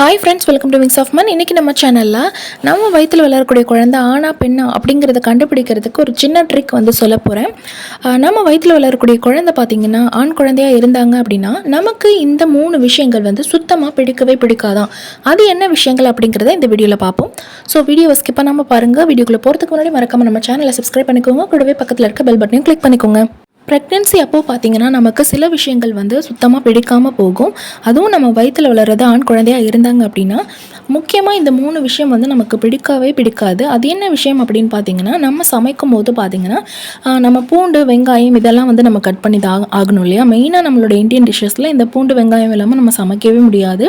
Hi friends welcome to mix of மன் இன்றைக்கி நம்ம சேனலில் நம்ம வயிற்றில் வளரக்கூடிய குழந்தை ஆனா பெண்ணா அப்படிங்கிறத கண்டுபிடிக்கிறதுக்கு ஒரு சின்ன ட்ரிக் வந்து சொல்ல போகிறேன் நம்ம வயிற்றில் வளரக்கூடிய குழந்தை பார்த்திங்கன்னா ஆண் குழந்தையாக இருந்தாங்க அப்படின்னா நமக்கு இந்த மூணு விஷயங்கள் வந்து சுத்தமாக பிடிக்கவே பிடிக்காதான். அது என்ன விஷயங்கள் அப்படிங்கிறத இந்த வீடியோவில் பார்ப்போம். ஸோ வீடியோவை ஸ்கிப் பண்ணாமல் பாருங்கள் வீடியோக்குள்ளே போகிறதுக்கு முன்னாடி மறக்காமல் நம்ம சேனலை சப்ஸ்கிரைப் பண்ணிக்கோங்க. கூடவே பக்கத்தில் இருக்க பெல் பட்டனையும் கிளிக் பண்ணிக்கோங்க. ப்ரெக்னென்சி அப்போது பார்த்தீங்கன்னா நமக்கு சில விஷயங்கள் வந்து சுத்தமாக பிடிக்காமல் போகும். அதுவும் நம்ம வயிற்றில் வளர்றது ஆண் குழந்தையாக இருந்தாங்க அப்படின்னா முக்கியமாக இந்த மூணு விஷயம் வந்து நமக்கு பிடிக்கவே பிடிக்காது. அது என்ன விஷயம் அப்படின்னு பார்த்தீங்கன்னா நம்ம சமைக்கும் போது பார்த்தீங்கன்னா நம்ம பூண்டு வெங்காயம் இதெல்லாம் வந்து நம்ம கட் பண்ணி தான் ஆகணும் இல்லையா? மெயினாக நம்மளோட இந்தியன் டிஷ்ஷஸில் இந்த பூண்டு வெங்காயம் இல்லாமல் நம்ம சமைக்கவே முடியாது.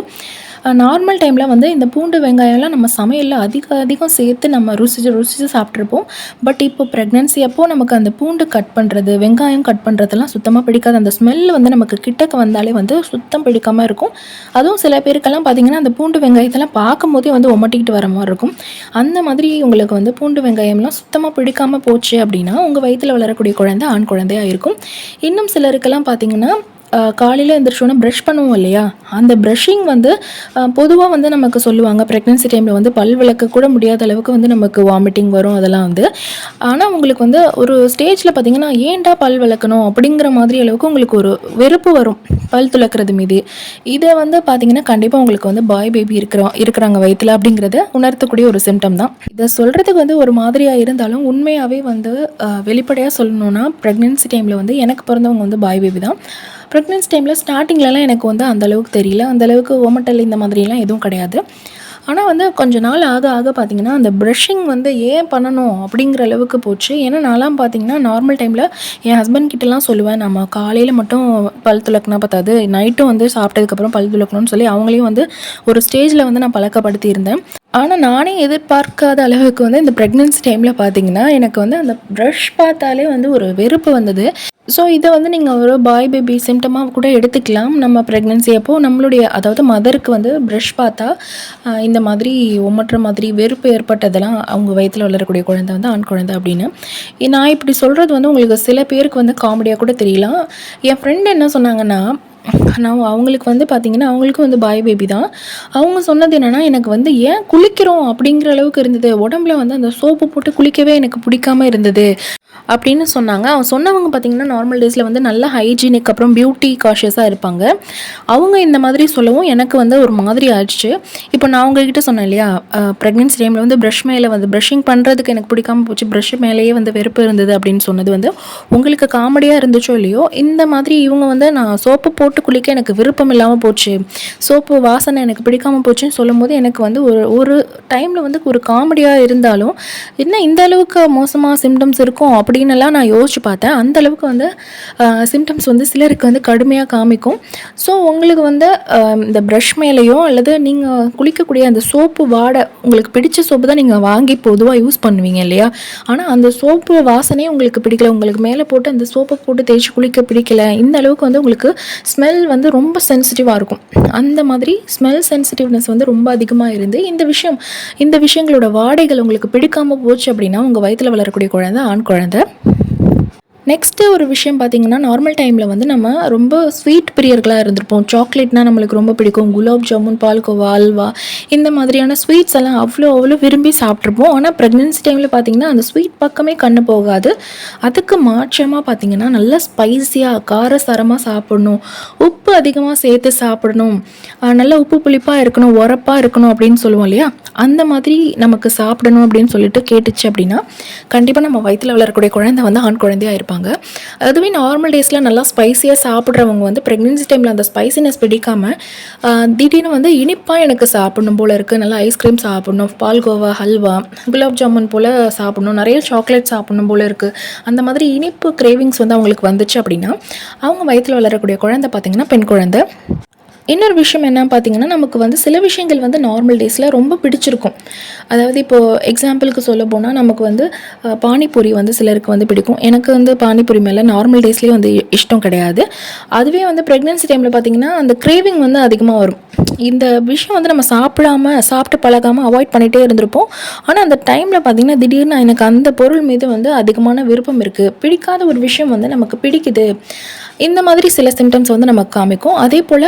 நார்மல் டைமில் வந்து இந்த பூண்டு வெங்காயம்லாம் நம்ம சமையலில் அதிக அதிகம் சேர்த்து நம்ம ருசிச்சு ருசிச்சு சாப்பிட்ருப்போம் பட் இப்போ ப்ரெக்னென்சி அப்போ நமக்கு அந்த பூண்டு கட் பண்ணுறது வெங்காயம் கட் பண்ணுறதெல்லாம் சுத்தமாக பிடிக்காது. அந்த ஸ்மெல் வந்து நமக்கு கிட்டக்க வந்தாலே வந்து சுத்தம் பிடிக்காமல் இருக்கும். அதுவும் சில பேருக்கெல்லாம் பார்த்தீங்கன்னா அந்த பூண்டு வெங்காயத்தெல்லாம் பார்க்கும்போதே வந்து ஒமட்டிக்கிட்டு வர மாதிரி இருக்கும். அந்த மாதிரி உங்களுக்கு வந்து பூண்டு வெங்காயம்லாம் சுத்தமாக பிடிக்காமல் போச்சு அப்படின்னா உங்கள் வயிற்றில் வளரக்கூடிய குழந்தை ஆண் குழந்தையாக இருக்கும். இன்னும் சிலருக்கெல்லாம் பார்த்தீங்கன்னா காலையில் எழுந்திரிச்சோன்னா ப்ரஷ் பண்ணுவோம் இல்லையா? அந்த ப்ரஷிங் வந்து பொதுவாக வந்து நமக்கு சொல்லுவாங்க ப்ரெக்னென்சி டைமில் வந்து பல் விளக்க கூட முடியாத அளவுக்கு வந்து நமக்கு வாமிட்டிங் வரும் அதெல்லாம் வந்து. ஆனால் உங்களுக்கு வந்து ஒரு ஸ்டேஜில் பார்த்தீங்கன்னா ஏன்டா பல் விளக்கணும் அப்படிங்கிற மாதிரி அளவுக்கு உங்களுக்கு ஒரு வெறுப்பு வரும் பல் துளக்கிறது மீது. இதை வந்து பார்த்தீங்கன்னா கண்டிப்பாக உங்களுக்கு வந்து பாய் பேபி இருக்கிறோம் இருக்கிறாங்க வயிற்றுல அப்படிங்கிறத உணர்த்தக்கூடிய ஒரு சிம்டம் தான். இதை சொல்கிறதுக்கு வந்து ஒரு மாதிரியாக இருந்தாலும் உண்மையாகவே வந்து வெளிப்படையாக சொல்லணும்னா ப்ரெக்னென்சி டைமில் வந்து எனக்கு பிறந்தவங்க வந்து பாய் பேபி தான். ப்ரெக்னென்சி டைமில் ஸ்டார்டிங்லலாம் எனக்கு வந்து அந்தளவுக்கு தெரியல. அந்த அளவுக்கு ஓமட்டல் இந்த மாதிரிலாம் எதுவும் கிடையாது. ஆனால் வந்து கொஞ்ச நாள் ஆக ஆக பார்த்தீங்கன்னா அந்த ப்ரஷிங் வந்து ஏன் பண்ணணும் அப்படிங்கிற அளவுக்கு போச்சு. ஏன்னா நான்லாம் பார்த்தீங்கன்னா நார்மல் டைமில் என் ஹஸ்பண்ட் கிட்டலாம் சொல்லுவேன். நம்ம காலையில் மட்டும் பல் துளக்குனா பார்த்தாது நைட்டும் வந்து சாப்பிட்டதுக்கப்புறம் பல் துளக்கணும்னு சொல்லி அவங்களையும் வந்து ஒரு ஸ்டேஜில் வந்து நான் பழக்கப்படுத்தியிருந்தேன். ஆனால் நானே எதிர்பார்க்காத அளவுக்கு வந்து இந்த ப்ரெக்னென்சி டைமில் பார்த்தீங்கன்னா எனக்கு வந்து அந்த ப்ரஷ் பார்த்தாலே வந்து ஒரு வெறுப்பு வந்தது. ஸோ இதை வந்து நீங்கள் ஒரு பாய் பேபி சிம்டமாக கூட எடுத்துக்கலாம். நம்ம ப்ரெக்னென்சி அப்போது நம்மளுடைய அதாவது மதருக்கு வந்து ப்ரஷ் பார்த்தா இந்த மாதிரி ஒமற்ற மாதிரி வெறுப்பு ஏற்பட்டதெல்லாம் அவங்க வயிற்றில் வளரக்கூடிய குழந்தை வந்து ஆண் குழந்தை அப்படின்னு. நான் இப்படி சொல்கிறது வந்து உங்களுக்கு சில பேருக்கு வந்து காமெடியாக கூட தெரியலாம். என் ஃப்ரெண்டு என்ன சொன்னாங்கன்னா நான் அவங்களுக்கு வந்து பார்த்தீங்கன்னா அவங்களுக்கும் வந்து பாய் பேபி தான். அவங்க சொன்னது என்னென்னா எனக்கு வந்து ஏன் குளிக்கிறோம் அப்படிங்கிற அளவுக்கு இருந்தது. உடம்புல வந்து அந்த சோப்பு போட்டு குளிக்கவே எனக்கு பிடிக்காம இருந்தது அப்படின்னு சொன்னாங்க. அவங்க சொன்னவங்க பார்த்தீங்கன்னா நார்மல் டேஸில் வந்து நல்ல ஹைஜீனிக் அப்புறம் பியூட்டி காஷியஸாக இருப்பாங்க. அவங்க இந்த மாதிரி சொல்லவும் எனக்கு வந்து ஒரு மாதிரி ஆயிடுச்சு. இப்போ நான் உங்ககிட்ட சொன்னேன் இல்லையா ப்ரெக்னென்சி டைமில் வந்து ப்ரஷ் மேலே வந்து ப்ரஷிங் பண்ணுறதுக்கு எனக்கு பிடிக்காம போச்சு. ப்ரஷ் மேலேயே வந்து வெறுப்பு இருந்தது அப்படின்னு சொன்னது வந்து உங்களுக்கு காமெடியாக இருந்துச்சோ இல்லையோ இந்த மாதிரி இவங்க வந்து நான் சோப்பு போட்டு போட்டு குளிக்க எனக்கு விருப்பம் இல்லாமல் போச்சு. சோப்பு வாசனை எனக்கு பிடிக்காம போச்சுன்னு சொல்லும் போது எனக்கு வந்து ஒரு ஒரு டைமில் வந்து ஒரு காமெடியாக இருந்தாலும் என்ன இந்த அளவுக்கு மோசமாக சிம்டம்ஸ் இருக்கும் அப்படின்னுலாம் நான் யோசிச்சு பார்த்தேன். அந்த அளவுக்கு வந்து சிம்டம்ஸ் வந்து சிலருக்கு வந்து கடுமையாக காமிக்கும். ஸோ உங்களுக்கு வந்து இந்த ப்ரஷ் மேலேயோ அல்லது நீங்கள் குளிக்கக்கூடிய அந்த சோப்பு வாடை உங்களுக்கு பிடிச்ச சோப்பு தான் நீங்கள் வாங்கி பொதுவாக யூஸ் பண்ணுவீங்க இல்லையா? ஆனால் அந்த சோப்பு வாசனையே உங்களுக்கு பிடிக்கல. உங்களுக்கு மேலே போட்டு அந்த சோப்பை போட்டு தேய்ச்சி குளிக்க பிடிக்கல. இந்த அளவுக்கு வந்து உங்களுக்கு ஸ்மெல் ஸ்மெல் வந்து ரொம்ப சென்சிட்டிவாக இருக்கும். அந்த மாதிரி ஸ்மெல் சென்சிட்டிவ்னஸ் வந்து ரொம்ப அதிகமாக இருந்து இந்த விஷயம் இந்த விஷயங்களோட வாடைகள் உங்களுக்கு பிடிக்காமல் போச்சு அப்படின்னா உங்கள் வயிற்றில் வளரக்கூடிய குழந்தை ஆண் குழந்தை நெக்ஸ்ட்டு ஒரு விஷயம் பார்த்தீங்கன்னா நார்மல் டைமில் வந்து நம்ம ரொம்ப ஸ்வீட் பிரியர்களாக இருந்திருப்போம். சாக்லேட்னா நம்மளுக்கு ரொம்ப பிடிக்கும். குலாப் ஜாமுன் பால்கோவா அல்வா இந்த மாதிரியான ஸ்வீட்ஸ் எல்லாம் அவ்வளோ அவ்வளோ விரும்பி சாப்பிட்ருப்போம் ஆனால் ப்ரெக்னென்சி டைமில் பார்த்திங்கன்னா அந்த ஸ்வீட் பக்கமே கண்ணு போகாது. அதுக்கு மாற்றமாக பார்த்தீங்கன்னா நல்லா ஸ்பைஸியாக காரசாரமாக சாப்பிடணும். உப்பு அதிகமாக சேர்த்து சாப்பிடணும். நல்லா உப்பு புளிப்பாக இருக்கணும் உரப்பாக இருக்கணும் அப்படின்னு சொல்லுவோம் இல்லையா? அந்த மாதிரி நமக்கு சாப்பிடணும் அப்படின்னு சொல்லிட்டு கேட்டுச்சு அப்படின்னா கண்டிப்பாக நம்ம வயிற்றில் வளரக்கூடிய குழந்தை வந்து ஆண் குழந்தையாக இருப்பாங்க. அதுவே நார்மல் டேஸில் நல்லா ஸ்பைஸியாக சாப்பிட்றவங்க வந்து ப்ரெக்னென்சி டைமில் அந்த ஸ்பைசினஸ் பிடிக்காமல் திடீர்னு வந்து இனிப்பாக எனக்கு சாப்பிடணும் போல் இருக்குது நல்லா ஐஸ்கிரீம் சாப்பிடணும் பால்கோவா ஹல்வா குலாப் ஜாமுன் போல் சாப்பிடணும் நிறைய சாக்லேட் சாப்பிடணும் போல் இருக்குது அந்த மாதிரி இனிப்பு கிரேவிங்ஸ் வந்து அவங்களுக்கு வந்துச்சு அப்படின்னா அவங்க வயிற்றில் வளரக்கூடிய குழந்தை பார்த்திங்கன்னா பெண் குழந்தை. இன்னொரு விஷயம் என்ன பார்த்தீங்கன்னா நமக்கு வந்து சில விஷயங்கள் வந்து நார்மல் டேஸில் ரொம்ப பிடிச்சிருக்கும். அதாவது இப்போது எக்ஸாம்பிளுக்கு சொல்ல போனால் நமக்கு வந்து பானிபூரி வந்து சிலருக்கு வந்து பிடிக்கும். எனக்கு வந்து பானிபூரி மேலே நார்மல் டேஸ்லேயே வந்து இஷ்டம் கிடையாது. அதுவே வந்து ப்ரெக்னென்சி டைமில் பார்த்தீங்கன்னா அந்த கிரேவிங் வந்து அதிகமாக வரும். இந்த விஷயம் வந்து நம்ம சாப்பிடாம சாப்பிட்டு பழகாமல் அவாய்ட் பண்ணிகிட்டே இருந்திருப்போம். ஆனால் அந்த டைமில் பார்த்தீங்கன்னா திடீர்னு எனக்கு அந்த பொருள் மீது வந்து அதிகமான விருப்பம் இருக்குது பிடிக்காத ஒரு விஷயம் வந்து நமக்கு பிடிக்குது. இந்த மாதிரி சில சிம்டம்ஸ் வந்து நமக்கு காமிக்கும். அதே போல்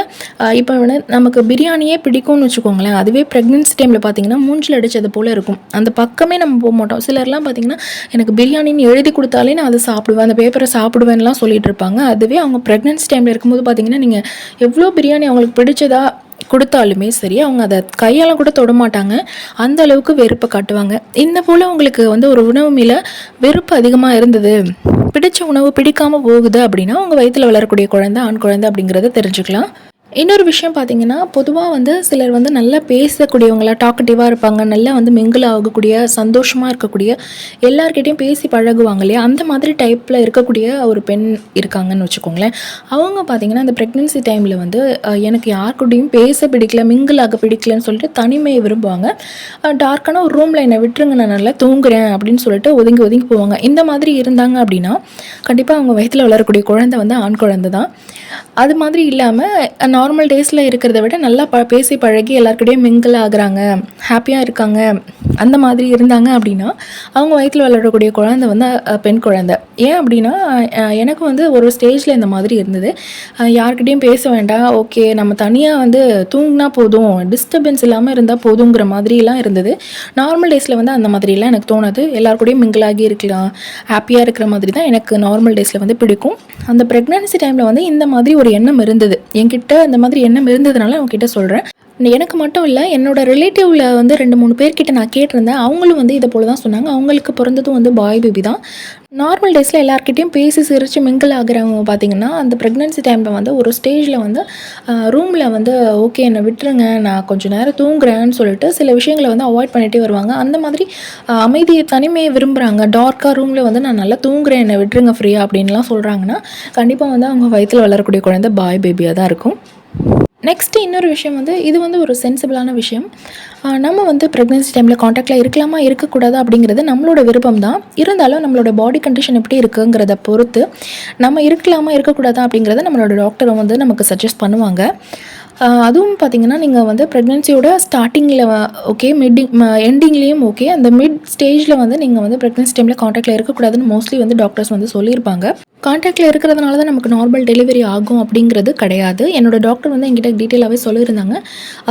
இப்போ வந்து நமக்கு பிரியாணியே பிடிக்கும்னு வச்சுக்கோங்களேன். அதுவே ப்ரெக்னென்சி டைமில் பார்த்தீங்கன்னா மூஞ்சில் அடித்தது போல் இருக்கும். அந்த பக்கமே நம்ம போக மாட்டோம். சிலர்லாம் பார்த்தீங்கன்னா எனக்கு பிரியாணின்னு எழுதி கொடுத்தாலே நான் அதை சாப்பிடுவேன். அந்த பேப்பரை சாப்பிடுவேன்லாம் சொல்லிட்டு இருப்பாங்க. அதுவே அவங்க ப்ரெக்னென்சி டைமில் இருக்கும்போது பார்த்தீங்கன்னா நீங்கள் எவ்வளோ பிரியாணி அவங்களுக்கு பிடிச்சதா கொடுத்தாலுமே சரி அவங்க அதை கையால் கூட தொட மாட்டாங்க. அந்த அளவுக்கு வெறுப்பை காட்டுவாங்க. இந்த போல் உங்களுக்கு வந்து ஒரு உணவு மேலே வெறுப்பு அதிகமாக இருந்தது. பிடிச்ச உணவு பிடிக்காமல் போகுது அப்படின்னா உங்கள் வயிற்றில் வளரக்கூடிய குழந்தை ஆண் குழந்தை அப்படிங்கிறத தெரிஞ்சுக்கலாம். இன்னொரு விஷயம் பார்த்தீங்கன்னா பொதுவாக வந்து சிலர் வந்து நல்லா பேசக்கூடியவங்களா டாக்கட்டிவாக இருப்பாங்க. நல்லா வந்து மிங்கிள் ஆகக்கூடிய சந்தோஷமாக இருக்கக்கூடிய எல்லார்கிட்டையும் பேசி பழகுவாங்க இல்லையா? அந்த மாதிரி டைப்பில் இருக்கக்கூடிய ஒரு பெண் இருக்காங்கன்னு வச்சுக்கோங்களேன். அவங்க பார்த்தீங்கன்னா அந்த ப்ரெக்னென்சி டைமில் வந்து எனக்கு யார்கிட்டையும் பேச பிடிக்கல மிங்கிள் ஆக பிடிக்கலன்னு சொல்லிட்டு தனிமையை விரும்புவாங்க. டார்க்கான ஒரு ரூமில் என்னை விட்டுருங்க நான் நல்லா தூங்குறேன் அப்படின்னு சொல்லிட்டு ஒதுங்கி ஒதுங்கி போவாங்க. இந்த மாதிரி இருந்தாங்க அப்படின்னா கண்டிப்பாக அவங்க வயிற்றில் வளரக்கூடிய குழந்தை வந்து ஆண் குழந்தை தான் அது மாதிரி இல்லாமல் நார்மல் டேஸில் இருக்கிறத விட நல்லா ப பேசி பழகி எல்லாருக்கிட்டையும் மிங்கிள் ஆகுறாங்க ஹாப்பியாக இருக்காங்க அந்த மாதிரி இருந்தாங்க அப்படின்னா அவங்க வயிற்றில் வளரக்கூடிய குழந்தை வந்து பெண் குழந்தை. ஏன் அப்படின்னா எனக்கு வந்து ஒரு ஸ்டேஜில் இந்த மாதிரி இருந்தது. யார்கிட்டையும் பேச வேண்டாம் ஓகே நம்ம தனியாக வந்து தூங்கினா போதும் டிஸ்டர்பன்ஸ் இல்லாமல் இருந்தால் போதுங்கிற மாதிரிலாம் இருந்தது. நார்மல் டேஸில் வந்து அந்த மாதிரிலாம் எனக்கு தோணாது. எல்லார் கூடயும் ஆகி இருக்கலாம் ஹாப்பியாக இருக்கிற மாதிரி தான் எனக்கு நார்மல் டேஸில் வந்து பிடிக்கும். அந்த ப்ரெக்னன்சி டைமில் வந்து இந்த மாதிரி ஒரு எண்ணம் இருந்தது. என்கிட்ட அந்த மாதிரி எண்ணம் இருந்ததுனால உங்ககிட்ட சொல்கிறேன் எனக்கு மட்டும் இல்லை என்னோட ரிலேட்டிவில் வந்து ரெண்டு மூணு பேர்கிட்ட நான் கேட்டிருந்தேன். அவங்களும் வந்து இதை போல தான் சொன்னாங்க. அவங்களுக்கு பிறந்ததும் வந்து பாய் பேபி தான். நார்மல் டேஸில் எல்லார்கிட்டயும் பேசி சிரித்து மிங்கிள் ஆகுறவங்க பார்த்தீங்கன்னா அந்த ப்ரெக்னன்சி டைமில் வந்து ஒரு ஸ்டேஜில் வந்து ரூமில் வந்து ஓகே என்னை விட்டுருங்க நான் கொஞ்சம் நேரம் தூங்குறேன்னு சொல்லிட்டு சில விஷயங்களை வந்து அவாய்ட் பண்ணிகிட்டே வருவாங்க. அந்த மாதிரி அமைதியை தனிமையை விரும்புகிறாங்க டார்க்காக ரூமில் வந்து நான் நல்லா தூங்குறேன் என்னை விட்டுருங்க ஃப்ரீயாக அப்படின்லாம் சொல்கிறாங்கன்னா கண்டிப்பாக வந்து அவங்க வயிற்றில் வளரக்கூடிய குழந்தை பாய் பேபியாக தான் இருக்கும். நெக்ஸ்ட்டு இன்னொரு விஷயம் வந்து இது வந்து ஒரு சென்சிபிளான விஷயம். நம்ம வந்து ப்ரெக்னென்சி டைமில் காண்டாக்டில் இருக்கலாமா இருக்கக்கூடாதா அப்படிங்கிறது நம்மளோட விருப்பம் தான் இருந்தாலும் நம்மளோட பாடி கண்டிஷன் எப்படி இருக்குங்கிறத பொறுத்து நம்ம இருக்கலாமா இருக்கக்கூடாதா அப்படிங்கிறத நம்மளோட டாக்டரும் வந்து நமக்கு சஜஸ்ட் பண்ணுவாங்க. அதுவும் பார்த்தீங்கன்னா நீங்கள் வந்து ப்ரெக்னென்சியோட ஸ்டார்டிங்கில் ஓகே மிட்டிங் எண்டிங்லேயும் ஓகே அந்த மிட் ஸ்டேஜில் வந்து நீங்கள் வந்து ப்ரெக்னென்சி டைமில் காண்டாக்டில் இருக்கக்கூடாதுன்னு மோஸ்ட்லி வந்து டாக்டர்ஸ் வந்து சொல்லியிருப்பாங்க. காண்டாக்டில் இருக்கிறதுனால தான் நமக்கு நார்மல் டெலிவரி ஆகும் அப்படிங்கிறது கிடையாது. என்னோட டாக்டர் வந்து என்கிட்ட டீட்டெயிலாகவே சொல்லியிருந்தாங்க.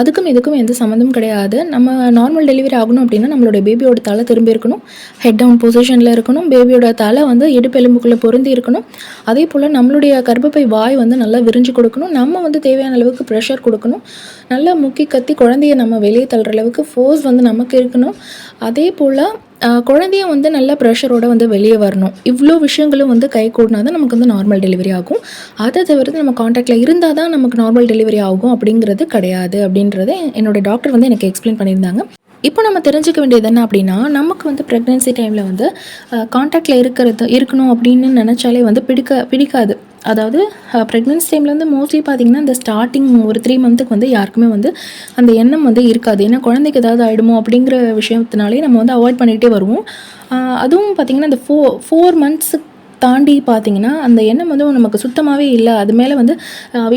அதுக்கும் இதுக்கும் எந்த சம்மந்தம் கிடையாது. நம்ம நார்மல் டெலிவரி ஆகணும் அப்படின்னா நம்மளோட பேபியோட தலை திரும்பி இருக்கணும். ஹெட் டவுன் பொசிஷனில் இருக்கணும். பேபியோட தலை வந்து இடுப்பெலும்புக்குள்ளே பொருந்தி இருக்கணும். அதே போல் நம்மளுடைய கர்ப்பப்பை வாய் வந்து நல்லா விரிஞ்சு கொடுக்கணும். நம்ம வந்து தேவையான அளவுக்கு ப்ரெஷர் கொடுக்கணும். நல்லா முக்கி கத்தி குழந்தைய நம்ம வெளியே தள்ளுற அளவுக்கு ஃபோர்ஸ் வந்து நமக்கு இருக்கணும். அதே போல் குழந்தைய வந்து நல்ல ப்ரெஷரோட வந்து வெளியே வரணும். இவ்வளோ விஷயங்களும் வந்து கை கூடினா தான் நமக்கு வந்து நார்மல் டெலிவரி ஆகும். அதை தவிர்த்து நம்ம காண்டாக்டில் இருந்தால் தான் நமக்கு நார்மல் டெலிவரி ஆகும் அப்படிங்கிறது கிடையாது அப்படின்றத என்னோட டாக்டர் வந்து எனக்கு எக்ஸ்பிளைன் பண்ணியிருந்தாங்க. இப்போ நம்ம தெரிஞ்சுக்க வேண்டியது என்ன அப்படின்னா நமக்கு வந்து ப்ரெக்னென்சி டைமில் வந்து காண்டாக்டில் இருக்கிறது இருக்கணும் அப்படின்னு நினச்சாலே வந்து பிடிக்க பிடிக்காது. அதாவது ப்ரெக்னென்சி டைமில் வந்து மோஸ்ட்லி பார்த்தீங்கன்னா இந்த ஸ்டார்டிங் ஒரு த்ரீ மந்த்துக்கு வந்து யாருக்குமே வந்து அந்த எண்ணம் வந்து இருக்காது. ஏன்னா குழந்தைக்கு ஏதாவது ஆகிடுமோ அப்படிங்கிற விஷயத்தினாலே நம்ம வந்து அவாய்ட் பண்ணிகிட்டே வருவோம். அதுவும் பார்த்திங்கன்னா இந்த ஃபோ ஃபோர் மந்த்ஸுக்கு தாண்டி பார்த்தீங்கன்னா அந்த எண்ணம் வந்து நமக்கு சுத்தமாகவே இல்லை. அது மேலே வந்து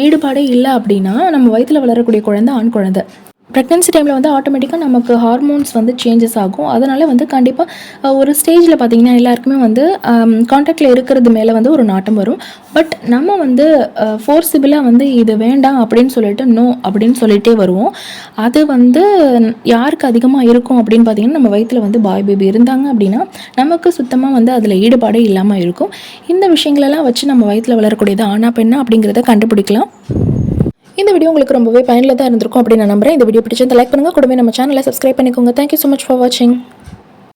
ஈடுபாடே இல்லை அப்படின்னா நம்ம வயிற்றில் வளரக்கூடிய குழந்தை ஆண் குழந்தை. ப்ரெக்னன்சி டைமில் வந்து ஆட்டோமேட்டிக்காக நமக்கு ஹார்மோன்ஸ் வந்து சேஞ்சஸ் ஆகும். அதனால் வந்து கண்டிப்பாக ஒரு ஸ்டேஜில் பார்த்திங்கன்னா எல்லாருக்குமே வந்து காண்டாக்டில் இருக்கிறது மேலே வந்து ஒரு நாட்டம் வரும். பட் நம்ம வந்து ஃபோர்ஸிபிளாக வந்து இது வேண்டாம் அப்படின்னு சொல்லிட்டு நோ அப்படின்னு சொல்லிகிட்டே வருவோம். அது வந்து யாருக்கு அதிகமாக இருக்கும் அப்படின்னு பார்த்தீங்கன்னா நம்ம வயிற்றில் வந்து பாய் பேபி இருந்தாங்க அப்படின்னா நமக்கு சுத்தமாக வந்து அதில் ஈடுபாடே இல்லாமல் இருக்கும். இந்த விஷயங்களெல்லாம் வச்சு நம்ம வயிற்றில் வளரக்கூடியது ஆனா பெண்ணா அப்படிங்கிறத கண்டுபிடிக்கலாம். இந்த வீடியோ உங்களுக்கு ரொம்பவே பயனில் தான் இருந்திருக்கும் அப்படின்னு நான் நம்புறேன். இந்த வீடியோ பிடிச்சிருந்தா லைக் பண்ணுங்கள் கூடவே நம்ம சேனலை சப்ஸ்கிரைப் பண்ணிக்கோங்க. தேங்க்யூ ஸோ மச் ஃபார் வாட்சிங்